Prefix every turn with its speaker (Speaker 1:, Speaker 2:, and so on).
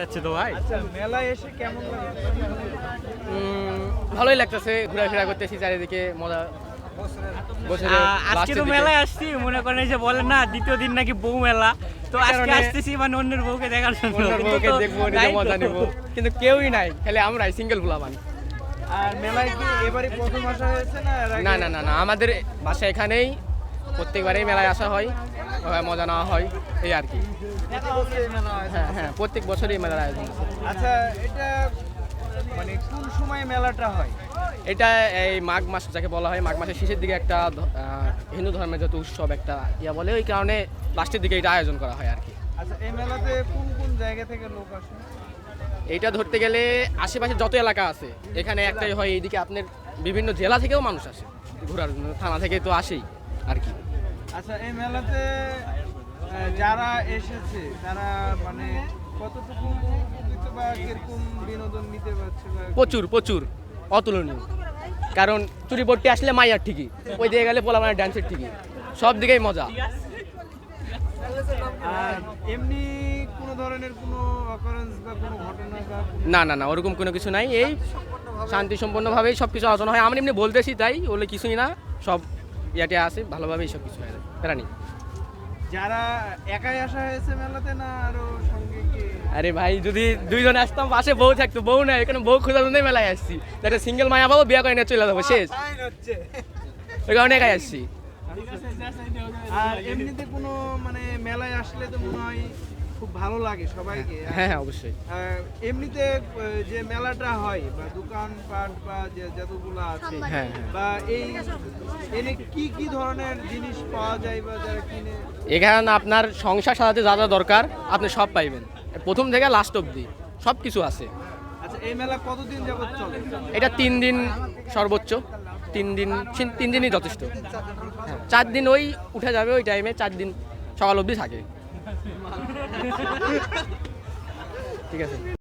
Speaker 1: যাচ্ছে তো ভাই।
Speaker 2: আচ্ছা মেলায় এসে কেমন
Speaker 3: ভালোই লাগতেছে ঘোরাফেরা করতেছি চারিদিকে মজা।
Speaker 1: আজকে তো মেলায় আসছি মনে করেন যে বলেন না দ্বিতীয় দিন নাকি বউ মেলা। তো আজকে আসতেছি মানে অন্যের বউকে দেখার জন্য।
Speaker 3: অন্যের বউকে দেখব মজা। কিন্তু কেউই নাই খালি আমরাই সিঙ্গেল ভুলাবান।
Speaker 2: আর মেলায় কি এবারে প্রথম আসা হয়েছে না
Speaker 3: না না না আমাদের বাসা এখানেই প্রত্যেকবারেই মেলায় আসা হয়। মজা নেওয়া হয় এই আর কি। হ্যাঁ হ্যাঁ প্রত্যেক বছরই মেলার আয়োজন।
Speaker 2: আচ্ছা এটা মানে কোন সময় মেলাটা হয়?
Speaker 3: এটা এই মাঘ মাস যাকে বলা হয় মাঘ মাসের শেষের দিকে একটা হিন্দু ধর্মের যত উৎসব একটা ইয়া বলে ওই কারণে লাস্টের দিকে এটা আয়োজন করা হয় আর কি।
Speaker 2: আচ্ছা এই মেলাতে কোন কোন জায়গা থেকে লোক আসে?
Speaker 3: এইটা ধরতে গেলে আশেপাশে যত এলাকা আছে এখানে একটাই হয় এইদিকে আপনার বিভিন্ন জেলা থেকেও মানুষ আসে। ঘোরার জন্য থানা থেকে তো আসেই আর কি।
Speaker 2: আচ্ছা এই মেলাতে যারা এসেছে তারা মানে কতটুকু উপকৃত বা কীরকম বিনোদন নিতে পারছে
Speaker 3: প্রচুর প্রচুর অতুলনীয়। কারণ চুরি পড়তে আসলে মাইয়ার ঠিকই ওই দিকে গেলে পোলা মানে ডান্সের ঠিকই। সব দিকেই মজা।
Speaker 2: আর এমনি কোনো ধরনের কোনো অকারেন্স বা কোনো ঘটনা বা
Speaker 3: না না না ওরকম কোনো কিছু নাই। এই শান্তি সম্পন্নভাবেই সব কিছু আলোচনা হয়। আমরা এমনি বলতেছি তাই ওগুলো কিছুই না। সব ইয়াতে আছে ভালোভাবেই সব কিছু হয়ে যায়। প্রাণী
Speaker 2: যারা একাই আসা হয়েছে মেলাতে না আরও সঙ্গে
Speaker 3: আরে ভাই যদি দুইজন আসতাম পাশে বউ থাকতো বউ নাই এখানে বউ খোঁজার জন্যই মেলায় আসছি। একটা সিঙ্গেল মায়া পাবো বিয়ে করে নিয়ে চলে যাব শেষ। ওই কারণে একাই আসছি।
Speaker 2: আর এমনিতে কোনো মানে মেলায় আসলে তো মনে হয় খুব ভালো লাগে সবাইকে।
Speaker 3: হ্যাঁ হ্যাঁ অবশ্যই।
Speaker 2: এমনিতে যে মেলাটা হয় বা দোকানপাট বা যে যতগুলো আছে
Speaker 3: হ্যাঁ হ্যাঁ।
Speaker 2: বা এই এনে কি কি ধরনের জিনিস পাওয়া যায় বা যারা কিনে?
Speaker 3: এখানে আপনার সংসার সাজাতে যা যা দরকার আপনি সব পাইবেন। প্রথম থেকে লাস্ট অবধি সব কিছু আছে।
Speaker 2: আচ্ছা এই মেলা কতদিন যাবত চলে?
Speaker 3: এটা তিন দিন সর্বোচ্চ তিন দিন তিন- দিনই যথেষ্ট। চার দিন ওই উঠে যাবে ওই টাইমে চার দিন সকাল অবধি থাকে। ঠিক আছে।